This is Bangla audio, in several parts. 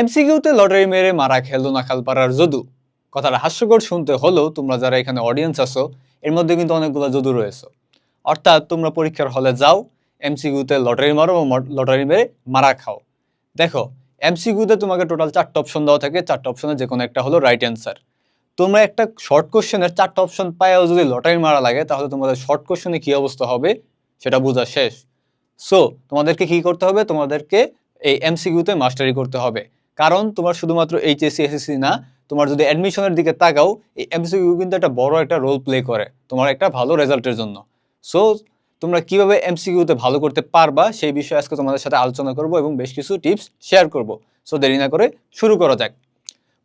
এমসিকিউতে লটারি মেরে মারা খেলো না খালপাড়ার যদু। কথাটা হাস্যকর শুনতে হলেও তোমরা যারা এখানে অডিয়েন্স আছো, এর মধ্যে কিন্তু অনেকগুলো যদু রয়েছে। অর্থাৎ তোমরা পরীক্ষার হলে যাও এমসিকিউতে লটারি মারো লটারি মেরে মারা খাও। দেখো এমসিকিউতে তোমাকে টোটাল চারটা অপশন দেওয়া থাকে। চারটা অপশনে যে কোনো একটা হলো রাইট অ্যান্সার তোমরা একটা শর্ট কোশ্চেনের চারটা অপশন পাইও যদি লটারি মারা লাগে, তাহলে তোমাদের শর্ট কোশ্চেনে কী অবস্থা হবে, সেটা বোঝা শেষ। সো তোমাদেরকে কি করতে হবে? তোমাদেরকে এই এমসিকিউতে মাস্টারি করতে হবে। কারণ তোমার শুধুমাত্র এইচএসসি এসএসসি না তোমার যদি অ্যাডমিশনের দিকে তাকাও এই এমসিকিউ কিন্তু একটা বড় একটা রোল প্লে করে তোমার একটা ভালো রেজাল্টের জন্য। সো তোমরা কীভাবে এমসিকিউতে ভালো করতে পারবা সেই বিষয়ে আজকে তোমাদের সাথে আলোচনা করব এবং বেশ কিছু টিপস শেয়ার করব। সো দেরি না করে শুরু করা যাক।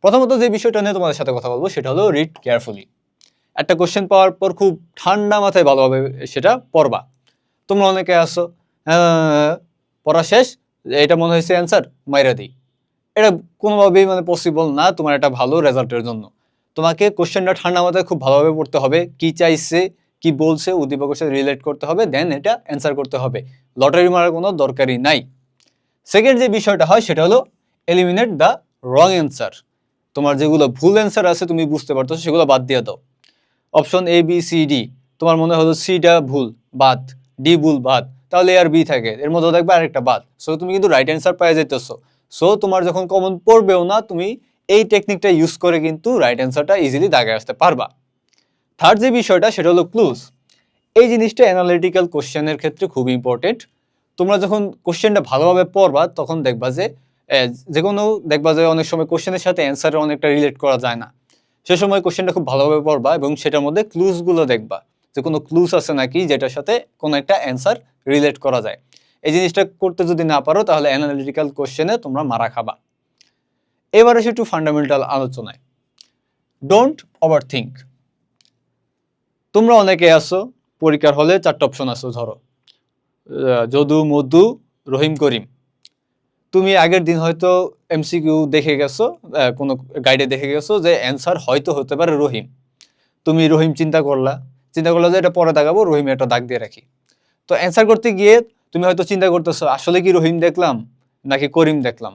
প্রথমত যে বিষয়টা নিয়ে তোমাদের সাথে কথা বলব সেটা হলো রিড কেয়ারফুলি একটা কোশ্চেন পাওয়ার পর খুব ঠান্ডা মাথায় ভালোভাবে সেটা পড়বা। তোমরা অনেকে আসো "হ্যাঁ, পড়া শেষ এটা মনে হয়েছে অ্যান্সার মাইরা দিই। এটা কোনোভাবেই মানে পসিবল না তোমার একটা ভালো রেজাল্টের জন্য। তোমাকে কোশ্চেনটা ঠান্ডা মাথায় খুব ভালোভাবে পড়তে হবে। কি চাইছে, কি বলছে, উদ্দীপকের সাথে রিলেট করতে হবে দেন এটা অ্যান্সার করতে হবে। লটারি মারার কোনো দরকারই নাই। সেকেন্ড যে বিষয়টা হয়, সেটা হলো এলিমিনেট দ্য রং অ্যান্সার তোমার যেগুলো ভুল অ্যান্সার আছে, তুমি বুঝতে পারতো সেগুলো বাদ দিয়ে দাও। Option A B C D তোমার মনে হলো সিটা ভুল, বাদ। ডি ভুল, বাদ। তাহলে আর বি থাকে। এর মধ্যে দেখবে আরেকটা বাদ। সো তুমি কিন্তু রাইট অ্যান্সার পাই যেতেছো সো তোমার যখন কমন পড়বেও না, তুমি এই টেকনিকটা ইউজ করে কিন্তু রাইট অ্যান্সারটা ইজিলি দাগে আসতে পারবা। থার্ড যে বিষয়টা, সেটা হলো ক্লুজ এই জিনিসটা অ্যানালিটিক্যাল কোশ্চেনের ক্ষেত্রে খুব ইম্পর্টেন্ট তোমরা যখন কোশ্চেনটা ভালোভাবে পড়বা, তখন দেখবা যে যে কোনো দেখবা যে অনেক সময় কোশ্চেনের সাথে অ্যান্সারের অনেকটা রিলেট করা যায় না। সে সময় কোশ্চেনটা খুব ভালোভাবে পড়বা এবং সেটার মধ্যে ক্লুজগুলো দেখবা। যে কোনো ক্লুজ আছে নাকি, যেটার সাথে কোনো একটা অ্যান্সার রিলেট করা যায়। এই জিনিসটা করতে যদি না পারো, তাহলে অ্যানালিটিক্যাল কোশ্চেনে তোমরা মারা খাবা। এবার আসে একটু ফান্ডামেন্টাল আলোচনায়। ডোন্ট ওভার থিঙ্ক তোমরা অনেকে আসো পরীক্ষার হলে চারটা অপশন আসো ধরো। যদু, মধু, রহিম, করিম। তুমি আগের দিন হয়তো এমসিকিউ দেখে গেছো কোনো গাইডে দেখে গেছো যে অ্যান্সার হয়তো হতে পারে রহিম। তুমি রহিম চিন্তা করলা। চিন্তা করলা যে এটা পরে দাগাবো রহিম একটা দাগ দিয়ে রাখি। তো অ্যান্সার করতে গিয়ে তুমি হয়তো চিন্তা করতেছো, আসলে কি রহিম দেখলাম নাকি করিম দেখলাম?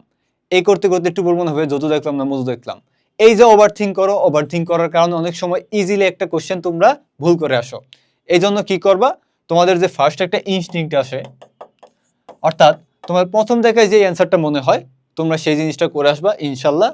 এই করতে করতে একটু বলব হবে যদু দেখলাম না মধু দেখলাম। এই যে ওভার থিঙ্ক করো ওভার থিঙ্ক করার কারণে অনেক সময় ইজিলি একটা কোশ্চেন তোমরা ভুল করে আসো। এই জন্য কি করবা? তোমাদের যে ফার্স্ট একটা ইনস্টিংক্ট আসে, অর্থাৎ তোমার প্রথম দেখায় যে অ্যান্সারটা মনে হয়, তোমরা সেই জিনিসটা করে আসবা, ইনশাল্লাহ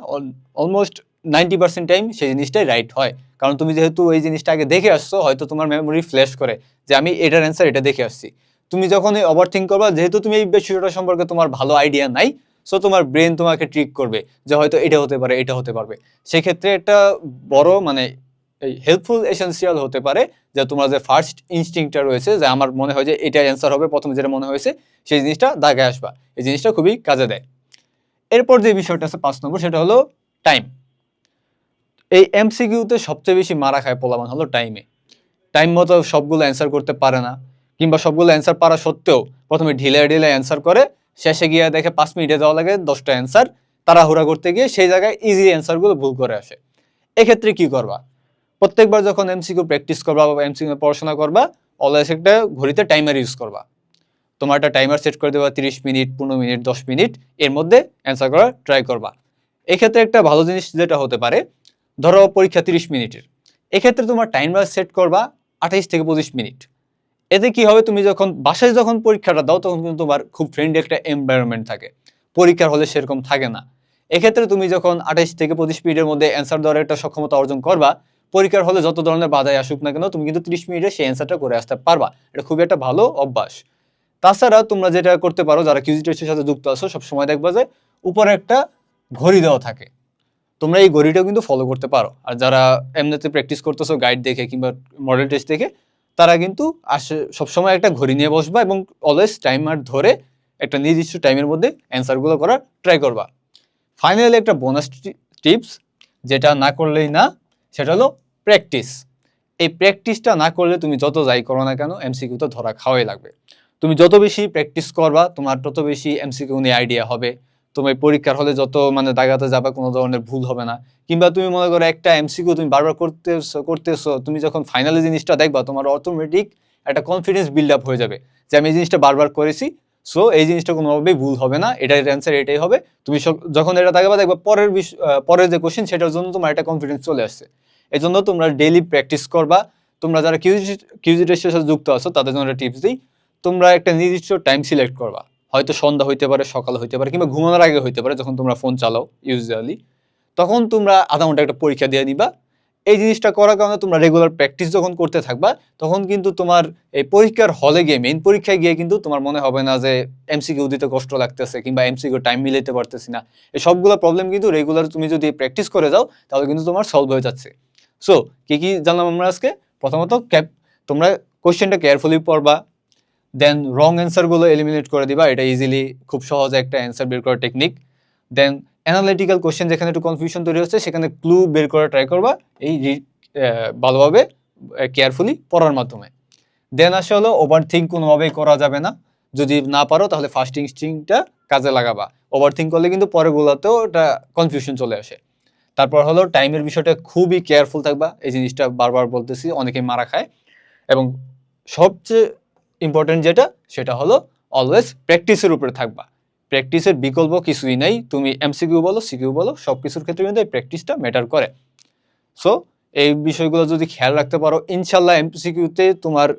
অলমোস্ট নাইনটি পার্সেন্ট টাইম সেই জিনিসটাই রাইট হয়। কারণ তুমি যেহেতু এই জিনিসটা আগে দেখে আসছো, হয়তো তোমার মেমোরি ফ্ল্যাশ করে যে আমি এটার অ্যান্সার এটা দেখে আসছি। তুমি যখন এই ওভার থিঙ্ক করবা, যেহেতু তুমি এই বিষয়টা সম্পর্কে তোমার ভালো আইডিয়া নাই সো তোমার ব্রেন তোমাকে ট্রিক করবে যে হয়তো এটা হতে পারে, এটা হতে পারবে। সেক্ষেত্রে একটা বড় মানে হেল্পফুল এসেন্সিয়াল হতে পারে যে তোমার যে ফার্স্ট ইনস্টিংটা রয়েছে, যে আমার মনে হয় যে এটা অ্যান্সার হবে, প্রথমে যেটা মনে হয়েছে, সেই জিনিসটা দাগে আসবা। এই জিনিসটা খুবই কাজে দেয়। এরপর যে বিষয়টা আছে পাঁচ নম্বর, সেটা হলো টাইম এই এমসিকিউতে সবচেয়ে বেশি মারা খায় পোলামান হলো টাইমে টাইম মতো সবগুলো অ্যান্সার করতে পারে না। কিংবা সবগুলো অ্যান্সার পারা সত্ত্বেও প্রথমে ঢিলে ঢিলে অ্যান্সার করে, শেষে গিয়ে দেখে পাঁচ মিনিটে যাওয়া লাগে, দশটা অ্যান্সার তাড়াহুড়া করতে গিয়ে সেই জায়গায় ইজি অ্যান্সারগুলো ভুল করে আসে। এক্ষেত্রে কি করবা? প্রত্যেকবার যখন এমসিকিউ প্র্যাকটিস করবা বা এমসিকিউ পড়াশোনা করবা অলওয়েজ একটা ঘড়িতে টাইমার ইউজ করবা। তোমার একটা টাইমার সেট করে দেবা, তিরিশ মিনিট, পনেরো মিনিট, দশ মিনিট, এর মধ্যে অ্যান্সার করার ট্রাই করবা। এক্ষেত্রে একটা ভালো জিনিস যেটা হতে পারে, ধরো পরীক্ষা তিরিশ মিনিটের। এক্ষেত্রে তোমার টাইমার সেট করবা আঠাইশ থেকে পঁচিশ মিনিট। এতে কি হবে? তুমি যখন বাসায় যখন পরীক্ষাটা দাও, তখন কিন্তু তোমার খুব ফ্রেন্ডলি একটা এনভায়রনমেন্ট থাকে। পরীক্ষার হলে সেরকম থাকে না। এক্ষেত্রে তুমি যখন আঠাইশ থেকে পঁচিশ মিনিটের মধ্যে অ্যান্সার দেওয়ার একটা সক্ষমতা অর্জন করবা, পরীক্ষার হলে যত ধরনের বাধাই আসুক না কেন, তুমি কিন্তু ত্রিশ মিনিটে সেই অ্যান্সারটা করে আসতে পারবা। এটা খুবই একটা ভালো অভ্যাস। তাছাড়া তোমরা যেটা করতে পারো, যারা কিউজি টেস্টের সাথে যুক্ত আছো, সবসময় দেখবা যে উপরে একটা ঘড়ি দেওয়া থাকে। তোমরা এই ঘড়িটাও কিন্তু ফলো করতে পারো। আর যারা এমনিতে প্র্যাকটিস করতেছো গাইড দেখে কিংবা মডেল টেস্ট দেখে তারা কিন্তু আসে, সবসময় একটা ঘড়ি নিয়ে বসবা এবং অলওয়েজ টাইমার ধরে একটা নির্দিষ্ট টাইমের মধ্যে অ্যান্সারগুলো করার ট্রাই করবা। ফাইনালি একটা বোনাস টিপস যেটা না করলেই না, সেটা হলো প্র্যাকটিস এই প্র্যাকটিসটা না করলে তুমি যত যাই করো না কেন এমসিকিউ তো ধরা খাওয়াই লাগবে। তুমি যত বেশি প্র্যাকটিস করবা, তোমার তত বেশি এমসিকিউ নিয়ে আইডিয়া হবে। তুমি পরীক্ষার হলে যত মানে দাগাতে যাবে, কোনো ধরনের ভুল হবে না। কিংবা তুমি মনে করো একটা এমসিকিউ তুমি বারবার করতেছো করতেছো, তুমি যখন ফাইনালি জিনিসটা দেখবা, তোমার অটোমেটিক একটা কনফিডেন্স বিল্ড আপ হয়ে যাবে যে আমি এই জিনিসটা বারবার করেছি সো এই জিনিসটা কোনোভাবেই ভুল হবে না এটার অ্যান্সার এটাই হবে। তুমি যখন এটা দেখাবা দেখবা পরের পরের যে কোশ্চেন সেটার জন্য তোমার একটা কনফিডেন্স চলে আসছে। এই জন্য তোমরা ডেইলি প্র্যাকটিস করবা। তোমরা যারা কিউজি কিউজি সাথে যুক্ত আছো, তাদের জন্য একটা টিপস দিই। তোমরা একটা নির্দিষ্ট টাইম সিলেক্ট করবা। হয়তো সন্ধ্যা হইতে পারে, সকাল হইতে পারে, কিংবা ঘুমানোর আগে হইতে পারে, যখন তোমরা ফোন চালাও ইউজুয়ালি তখন তোমরা আধা ঘণ্টা একটা পরীক্ষা দিয়ে নিবা। এই জিনিসটা করার কারণে তোমরা রেগুলার প্র্যাকটিস যখন করতে থাকবা, তখন কিন্তু তোমার এই পরীক্ষার হলে গিয়ে মেইন পরীক্ষায় গিয়ে কিন্তু তোমার মনে হবে না যে এমসিকিউ দিতে কষ্ট লাগতেছে, কিংবা এমসিকিউ টাইম মিলাইতে পারতেছি না। এই সবগুলো প্রবলেম কিন্তু রেগুলার তুমি যদি প্র্যাকটিস করে যাও, তাহলে কিন্তু তোমার সলভ হয়ে যাচ্ছে। সো কি কি জানলাম আমরা আজকে? প্রথমত তোমরা কোয়েশ্চেনটা কেয়ারফুলি পড়বা। দেন রং অ্যান্সারগুলো এলিমিনেট করে দিবা, এটা ইজিলি খুব সহজে একটা অ্যান্সার বের করার টেকনিক দেন অ্যানালিটিক্যাল কোশ্চেন যেখানে একটু কনফিউশন তৈরি হচ্ছে, সেখানে ক্লু বের করার ট্রাই করবা, এই ভালোভাবে কেয়ারফুলি পড়ার মাধ্যমে। দেন আসে হলো ওভার থিঙ্ক কোনোভাবেই করা যাবে না। যদি না পারো, তাহলে ফার্স্ট ইনস্টিংটা কাজে লাগাবা। ওভার থিঙ্ক করলে কিন্তু পরেরগুলোতেও এটা কনফিউশন চলে আসে। তারপর হলো টাইমের বিষয়টা খুবই কেয়ারফুল থাকবা। এই জিনিসটা বারবার বলতেছি অনেকে মারা খায়। এবং সবচেয়ে ইম্পর্টেন্ট যেটা, সেটা হলো অলওয়েজ প্র্যাকটিসের উপরে থাকবা। প্র্যাকটিসের বিকল্প কিছুই নাই। তুমি এমসিকিউ বলো সিকিউ বলো সব কিছুর ক্ষেত্রে কিন্তু এই প্র্যাকটিসটা ম্যাটার করে। সো এই বিষয়গুলো যদি খেয়াল রাখতে পারো ইনশাল্লাহ এমসিকিউতে তোমার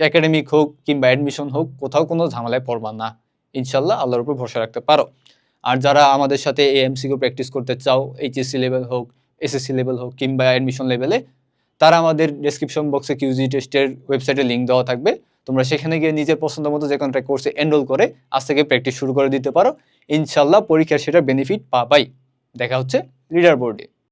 একাডেমিক হোক কিংবা অ্যাডমিশন হোক, কোথাও কোনো ঝামেলায় পড়বা না। ইনশাল্লাহ আল্লাহর উপর ভরসা রাখতে পারো। আর যারা আমাদের সাথে এই এমসিকিউ প্র্যাকটিস করতে চাও এইচএসসি লেভেল হোক এসএসসি লেভেল হোক কিংবা অ্যাডমিশন লেভেলে তারা আমাদের ডেসক্রিপশন বক্সে কিউজি টেস্টের ওয়েবসাইটে লিঙ্ক দেওয়া থাকবে। তোমরা সেখানে গিয়ে নিজের পছন্দ মতো যে কোনো একটা কোর্সে এনরোল করে আজ থেকে প্র্যাকটিস শুরু করে দিতে পারো। ইনশাল্লাহ পরীক্ষার সেটা বেনিফিট পাবাই। দেখা হচ্ছে লিডার বোর্ডে